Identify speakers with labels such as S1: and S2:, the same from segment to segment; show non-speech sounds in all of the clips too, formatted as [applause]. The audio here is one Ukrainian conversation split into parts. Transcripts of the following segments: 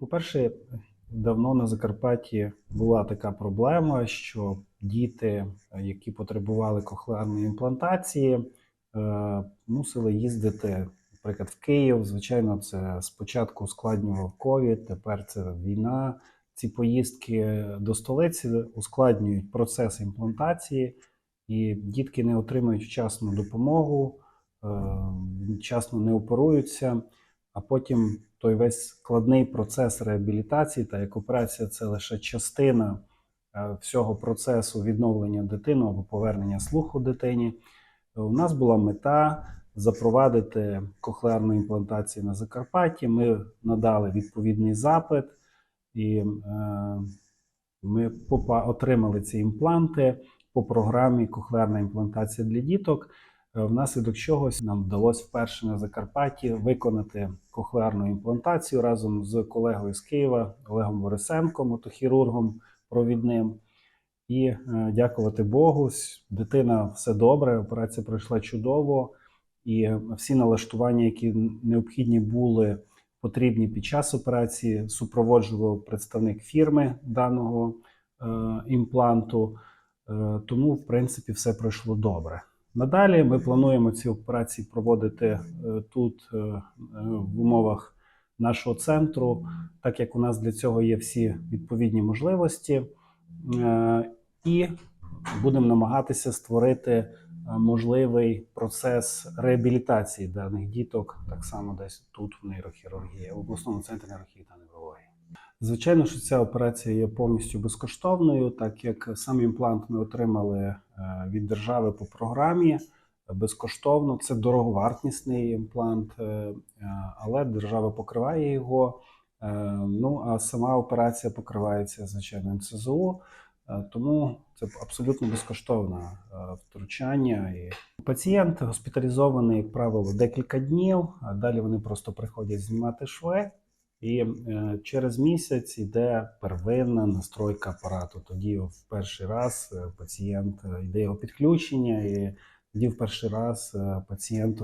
S1: По-перше, давно на Закарпатті була така проблема, що діти, які потребували кохлеарної імплантації, е, мусили їздити, наприклад, в Київ. Звичайно, це спочатку ускладнював ковід, тепер це війна. Ці поїздки до столиці ускладнюють процес імплантації, і дітки не отримують вчасну допомогу, е, вчасно не оперуються а потім той весь складний процес реабілітації, та як операція це лише частина е, всього процесу відновлення дитини або повернення слуху дитині. У нас була мета запровадити кохлеарну імплантацію на Закарпатті. Ми надали відповідний запит, і е, ми отримали ці імпланти по програмі Кохлеарна імплантація для діток. Е, Внаслідок чогось нам вдалося вперше на Закарпатті виконати кохлеарну імплантацію разом з колегою з Києва Олегом Борисенком, мотохірургом провідним. І е, дякувати Богу, дитина все добре, операція пройшла чудово, і е, всі налаштування, які необхідні були потрібні під час операції, супроводжував представник фірми даного е, імпланту. Е, тому, в принципі, все пройшло добре. Надалі ми плануємо ці операції проводити е, тут е, в умовах нашого центру, так як у нас для цього є всі відповідні можливості, Е, і будемо намагатися створити можливий процес реабілітації даних діток, так само десь тут в нейрохірургії, в обласному центрі нейрохірургії та неврології. Звичайно, що ця операція є повністю безкоштовною, так як сам імплант ми отримали е, від держави по програмі безкоштовно. Це дороговартісний імплант, е, е, але держава покриває його. Ну а сама операція покривається звичайно НСЗУ, е, тому це абсолютно безкоштовне втручання. І пацієнт госпіталізований, як правило, декілька днів. А далі вони просто приходять знімати шви. І е, через місяць йде первинна настройка апарату. Тоді в перший раз е, пацієнт е, йде його підключення, і тоді в перший раз пацієнт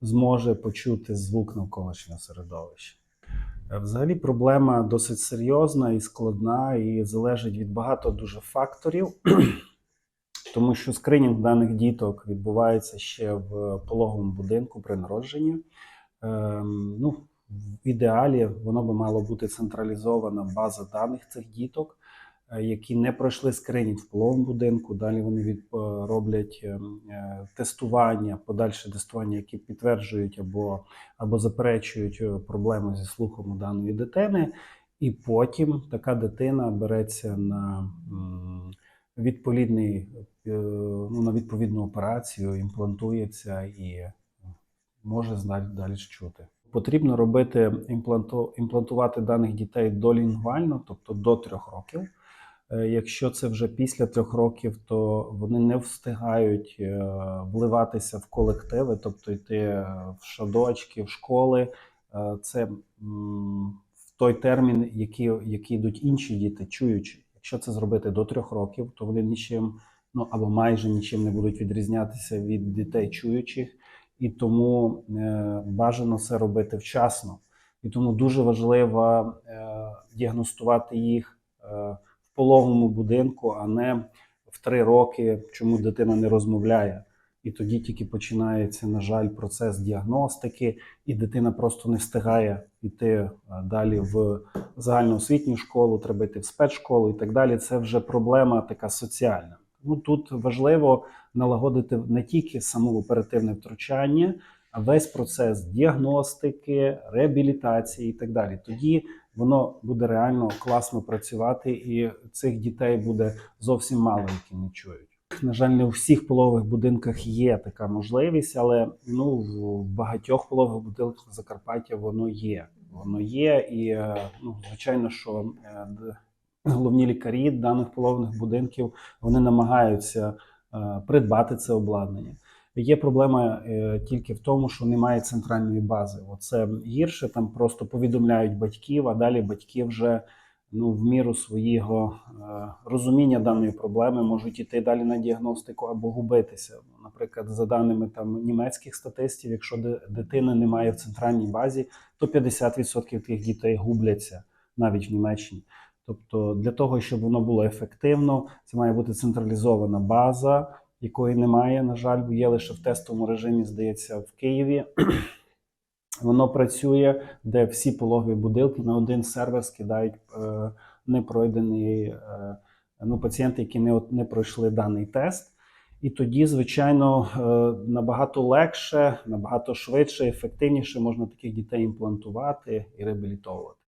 S1: зможе почути звук навколишнього середовища. Взагалі проблема досить серйозна і складна, і залежить від багато дуже факторів, [clears throat] тому що скринінг даних діток відбувається ще в пологовому будинку при народженні. Ем, ну, в ідеалі воно би мало бути централізована база даних цих діток, е, які не пройшли скринінг в пологовому будинку. Далі вони від, е, роблять е, тестування, подальше тестування, які підтверджують або, або заперечують проблеми зі слухом у даної дитини. І потім така дитина береться на відповідний, ну, на відповідну операцію, імплантується і може далі чути. Потрібно робити імпланту, імплантувати даних дітей долінгвально, тобто до трьох років. Е, Якщо це вже після трьох років, то вони не встигають е, вливатися в колективи, тобто йти е, в шадочки, в школи. Це в той термін, який, який йдуть інші діти, чуючи. Якщо це зробити до трьох років, то вони нічим, ну або майже нічим не будуть відрізнятися від дітей чуючих і тому е, бажано це робити вчасно. І тому дуже важливо е, діагностувати їх е, в пологовому будинку, а не в три роки, чому дитина не розмовляє. І тоді тільки починається, на жаль, процес діагностики, і дитина просто не встигає йти далі в загальноосвітню школу, треба йти в спецшколу і так далі. Це вже проблема така соціальна. Ну тут важливо налагодити не тільки саму оперативне втручання, а весь процес діагностики, реабілітації і так далі. Тоді воно буде реально класно працювати, і цих дітей буде зовсім мало, які не чують. На жаль, не у всіх пологових будинках є така можливість, але ну в багатьох пологових будинках Закарпаття воно є. Воно є, і е, ну звичайно, що е, головні лікарі даних пологових будинків вони намагаються е, придбати це обладнання. Є проблема е, тільки в тому, що немає центральної бази. Оце гірше, там просто повідомляють батьків, а далі батьки вже ну, в міру свого е, розуміння даної проблеми можуть іти далі на діагностику або губитися. Наприклад, за даними там німецьких статистів, якщо ди- дитини немає в центральній базі, то 50% тих дітей губляться. навіть в Німеччині. Тобто, для того, щоб воно було ефективно, це має бути централізована база, якої немає, на жаль, є лише в тестовому режимі, здається, в Києві. [clears throat] Воно працює, де всі пологові будинки на один сервер скидають е, непройдені е, ну, пацієнти, які не, от- не пройшли даний тест. І тоді, звичайно, е, набагато легше, набагато швидше, ефективніше можна таких дітей імплантувати і реабілітовувати.